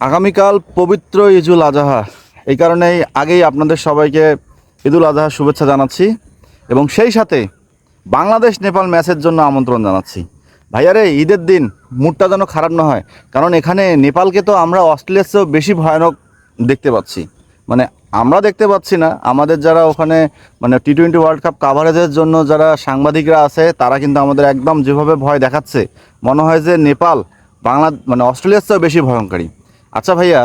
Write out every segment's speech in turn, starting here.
আগামীকাল পবিত্র ঈদুল আজহা। এই কারণেই আগেই আপনাদের সবাইকে ঈদুল আজহার শুভেচ্ছা জানাচ্ছি এবং সেই সাথে বাংলাদেশ নেপাল ম্যাচের জন্য আমন্ত্রণ জানাচ্ছি। ভাইয়ারে, ঈদের দিন মুডটা যেন খারাপ না হয়, কারণ এখানে নেপালকে তো আমরা অস্ট্রেলিয়ার চেয়েও বেশি ভয়ানক দেখতে পাচ্ছি। মানে আমরা দেখতে পাচ্ছি না, আমাদের যারা ওখানে মানে টি টোয়েন্টি ওয়ার্ল্ড কাপ কাভারেজের জন্য যারা সাংবাদিকরা আছে, তারা কিন্তু আমাদের একদম যেভাবে ভয় দেখাচ্ছে। মনে হয় যে নেপাল বাংলা মানে অস্ট্রেলিয়ার চেয়েও বেশি ভয়ঙ্করী। আচ্ছা ভাইয়া,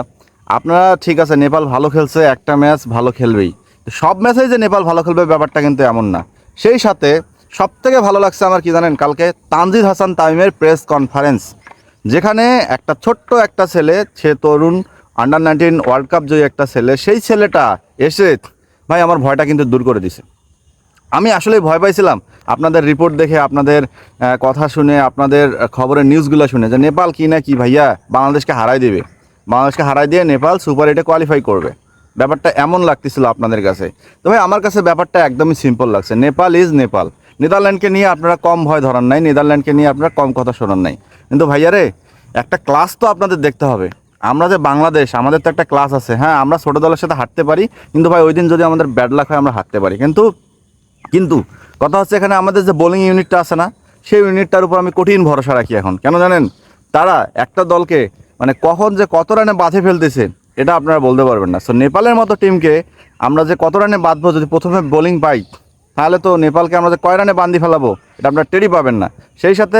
আপনারা ঠিক আছে, নেপাল ভালো খেলছে, একটা ম্যাচ ভালো খেলবেই। সব ম্যাচেই যে নেপাল ভালো খেলবে ব্যাপারটা কিন্তু এমন না। সেই সাথে সব থেকে ভালো লাগছে আমার কি জানেন, কালকে তানজিদ হাসান তামিমের প্রেস কনফারেন্স, যেখানে একটা ছোট্ট একটা ছেলে, সে তরুণ আন্ডার নাইনটিন ওয়ার্ল্ড কাপ জয়ী একটা ছেলে, সেই ছেলেটা এসে, ভাই আমার ভয়টা কিন্তু দূর করে দিছে। আমি আসলে ভয় পাইছিলাম, আপনাদের রিপোর্ট দেখে, আপনাদের কথা শুনে, আপনাদের খবরের নিউজগুলো শুনে যে নেপাল কি না কি ভাইয়া বাংলাদেশকে হারাই দেবে। বাংলাদেশকে হারাই দিয়ে নেপাল সুপার এইটে কোয়ালিফাই করবে। ব্যাপারটা এমন লাগতেছিল আপনাদের কাছে। তো ভাই, আমার কাছে ব্যাপারটা একদমই সিম্পল লাগছে। নেপাল ইজ নেপাল। নেদারল্যান্ডকে নিয়ে আপনারা কম ভয় ধরান নাই, নেদারল্যান্ডকে নিয়ে আপনারা কম কথা শোনান নাই। কিন্তু ভাইয়ারে একটা ক্লাস তো আপনাদের দেখতে হবে। আমরা যে বাংলাদেশ, আমাদের তো একটা ক্লাস আছে। হ্যাঁ আমরা ছোটো দলের সাথে হাঁটতে পারি, কিন্তু ভাই, ওই দিন যদি আমাদের ব্যাড লাক হয়, আমরা হাঁটতে পারি। কিন্তু কিন্তু কথা হচ্ছে এখানে আমাদের যে বোলিং ইউনিটটা আছে না, সেই ইউনিটটার উপর আমি কঠিন ভরসা রাখি এখন। কেন জানেন? তারা একটা দলকে মানে কখন যে কত রানে বাঁধে ফেলতেছে, এটা আপনারা বলতে পারবেন না। সো নেপালের মতো টিমকে আমরা যে কত রানে বাঁধবো, যদি প্রথমে বোলিং পাই, তাহলে তো নেপালকে আমরা যে কয় রানে বান্ধি ফেলাবো, এটা আপনারা টেরি পাবেন না। সেই সাথে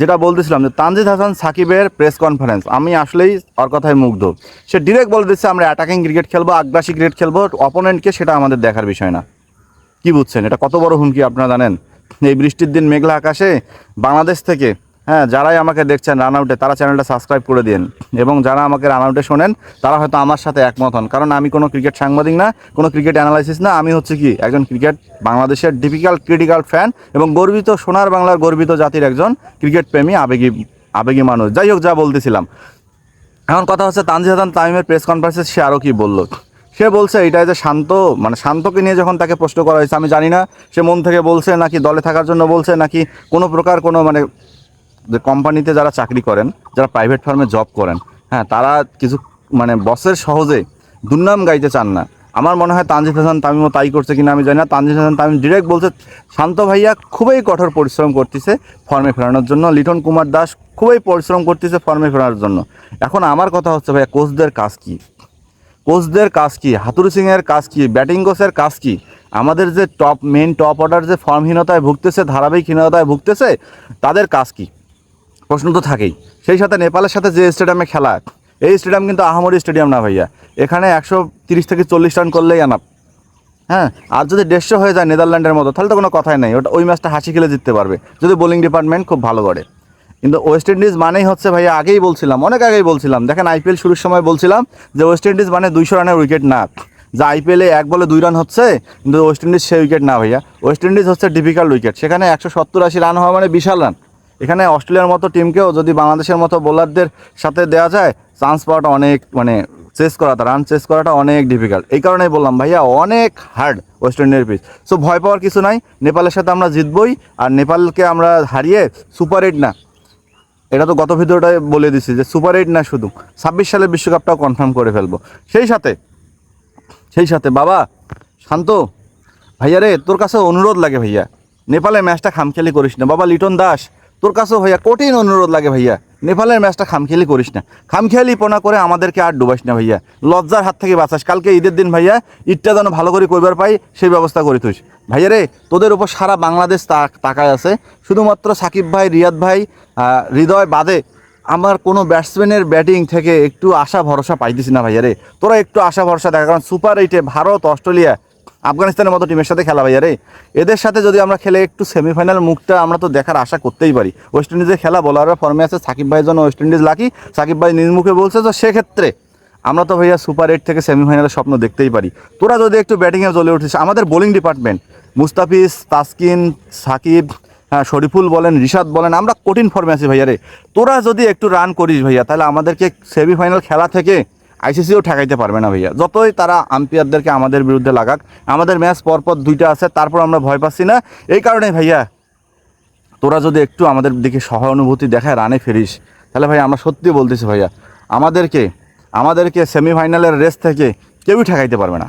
যেটা বলতেছিলাম যে, তানজিদ হাসান সাকিবের প্রেস কনফারেন্স আমি আসলেই ওর কথায় মুগ্ধ। সে ডিরেক্ট বলে দিচ্ছে, আমরা অ্যাটাকিং ক্রিকেট খেলব, আগ্রাসী ক্রিকেট খেলব অপোনেন্টকে সেটা আমাদের দেখার বিষয় না। কি বুঝছেন? এটা কত বড় হুমকি, আপনারা জানেন? এই বৃষ্টির দিন মেঘলা আকাশে বাংলাদেশ থেকে হ্যাঁ যারাই আমাকে দেখছেন রান আউটে তারা চ্যানেলটা সাবস্ক্রাইব করে দিন এবং যারা আমাকে রান আউটে শোনেন, তারা হয়তো আমার সাথে একমত হন। কারণ আমি কোনো ক্রিকেট সাংবাদিক না, কোনো ক্রিকেট অ্যানালাইসিস না, আমি হচ্ছে কি একজন ক্রিকেট বাংলাদেশের ডিফিকাল্ট ক্রিটিক্যাল ফ্যান এবং গর্বিত সোনার বাংলার গর্বিত জাতির একজন ক্রিকেট প্রেমী, আবেগী আবেগী মানুষ। যাই হোক, যা বলতেছিলাম। এখন কথা হচ্ছে তানজিদ হাসান তামিমের প্রেস কনফারেন্সে সে আরও কি বলল? সে বলছে, এটাই যে শান্ত মানে শান্তকে নিয়ে যখন তাকে প্রশ্ন করা হয়েছে, আমি জানি না, সে মন থেকে বলছে নাকি দলে থাকার জন্য বলছে নাকি কোনো প্রকার কোনো মানে যে কোম্পানিতে যারা চাকরি করেন, যারা প্রাইভেট ফার্মে জব করেন হ্যাঁ তারা কিছু মানে বসের সহজে দুর্নাম গাইতে চান না। আমার মনে হয় তানজিদ হাসান তামিমও তাই করছে কিনা আমি জানি না। তানজিদ হাসান তামিম ডিরেক্ট বলছে, শান্ত ভাইয়া খুবই কঠোর পরিশ্রম করতেছে ফর্মে ফেরানোর জন্য। লিটন কুমার দাস খুবই পরিশ্রম করতেছে ফর্মে ফেরানোর জন্য। এখন আমার কথা হচ্ছে ভাইয়া, কোচদের কাজ কী? কোচদের কাজ কি? হাতুরু সিংয়ের কাজ কি? ব্যাটিং কোচের কাজ কি? আমাদের যে টপ মেন টপ অর্ডার যে ফর্মহীনতায় ভুগতেছে ধারাবাহিকহীনতায় ভুগতেছে, তাদের কাজ কি? প্রশ্ন তো থাকেই। সেই সাথে নেপালের সাথে যে স্টেডিয়ামে খেলা, এই স্টেডিয়াম কিন্তু আহামরি স্টেডিয়াম না ভাইয়া। এখানে একশো তিরিশ থেকে চল্লিশ রান করলেই আনাপ হ্যাঁ আর যদি দেড়শো হয়ে যায় নেদারল্যান্ডের মতো, তাহলে তো কোনো কথাই নেই। ওটা ওই ম্যাচটা হাসি খেলে জিততে পারবে। যদি বোলিং ডিপার্টমেন্ট খুব ভালো করে। কিন্তু ওয়েস্ট ইন্ডিজ মানেই হচ্ছে ভাইয়া, আগেই বলছিলাম, অনেক আগেই বলছিলাম। দেখেন আইপিএল শুরুর সময় বলছিলাম যে ওয়েস্ট ইন্ডিজ মানে দুইশো রানের উইকেট না। যে আইপিএলে এক বলে দুই রান হচ্ছে, কিন্তু ওয়েস্ট ইন্ডিজ সেই উইকেট না ভাইয়া। ওয়েস্ট ইন্ডিজ হচ্ছে ডিফিকাল্ট উইকেট। সেখানে একশো সত্তর আশি রান হওয়া মানে বিশাল রান। এখানে অস্ট্রেলিয়ার মতো টিমকেও যদি বাংলাদেশের মতো বোলারদের সাথে দেওয়া যায় চান্স পাওয়াটা অনেক মানে চেস করাটা রান চেস করাটা অনেক ডিফিকাল্ট এই কারণেই বললাম, ভাইয়া, অনেক হার্ড ওয়েস্ট ইন্ডিজের পিচ সো ভয় পাওয়ার কিছু নাই, নেপালের সাথে আমরা জিতবই, আর নেপালকে আমরা হারিয়ে সুপার এইট না। এটা তো গত ভিডিওটায় বলে দিছি যে সুপার এইট না শুধু। ছাব্বিশ সালের বিশ্বকাপটাও কনফার্ম করে ফেলব। সেই সাথে সেই সাথে, বাবা, শান্ত, ভাইয়া রে, তোর কাছে অনুরোধ লাগে ভাইয়া। নেপালে ম্যাচটা খামখেয়ালি করিস না। বাবা, লিটন দাস তোর কাছেও ভাইয়া কঠিন অনুরোধ লাগে ভাইয়া। নেপালের ম্যাচটা খামখেয়ালি করিস না। খামখেয়ালি পোনা করে আমাদেরকে আর ডুবাইস না ভাইয়া। লজ্জার হাত থেকে বাঁচাস। কালকে ঈদের দিন ভাইয়া, ঈদটা যেন ভালো করে করবার পাই সেই ব্যবস্থা করে তুইস ভাইয়া রে, তোদের উপর সারা বাংলাদেশ তাকায় আছে। শুধুমাত্র সাকিব ভাই, রিয়াদ ভাই হৃদয় বাদে আমার কোনো ব্যাটসম্যানের ব্যাটিং থেকে একটু আশা ভরসা পাইতেছি না ভাইয়া রে। তোরা একটু আশা ভরসা দেখা, কারণ সুপার এইটে ভারত, অস্ট্রেলিয়া আফগানিস্তানের মতো টিমের সাথে খেলা ভাইয়া রে। এদের সাথে যদি আমরা খেলে একটু সেমিফাইনাল মুখটা আমরা তো দেখার আশা করতেই পারি। ওয়েস্ট ইন্ডিজের খেলা বোলাররা ফর্মে আছে, সাকিব ভাইয়ের জন্য ওয়েস্ট ইন্ডিজ লাকি সাকিব ভাই নিজ মুখে বলছে তো সেক্ষেত্রে আমরা তো ভাইয়া সুপার এইট থেকে সেমিফাইনালের স্বপ্ন দেখতেই পারি। তোরা যদি একটু ব্যাটিংয়ে জ্বলে উঠিস, আমাদের বোলিং ডিপার্টমেন্ট মুস্তাফিজ, তাসকিন, সাকিব হ্যাঁ শরীফুল বলেন, রিশাদ বলেন, আমরা কঠিন ফর্মে আছি ভাইয়া রে। তোরা যদি একটু রান করিস ভাইয়া, তাহলে আমাদেরকে সেমিফাইনাল খেলা থেকে আইসিসিও ঠেকাইতে পারবে না ভাইয়া। যতই তারা আম্পায়ারদেরকে আমাদের বিরুদ্ধে লাগাক, আমাদের ম্যাচ পরপর দুইটা আছে, তারপর আমরা ভয় পাচ্ছি না। এই কারণে ভাইয়া, তোরা যদি একটু আমাদের দিকে সহানুভূতি দেখায়, রানে ফেরিস, তাহলে ভাই আমরা সত্যি বলতেছি ভাইয়া, আমাদেরকে আমাদেরকে সেমিফাইনালের রেস থেকে কেউই ঠেকাইতে পারবে না।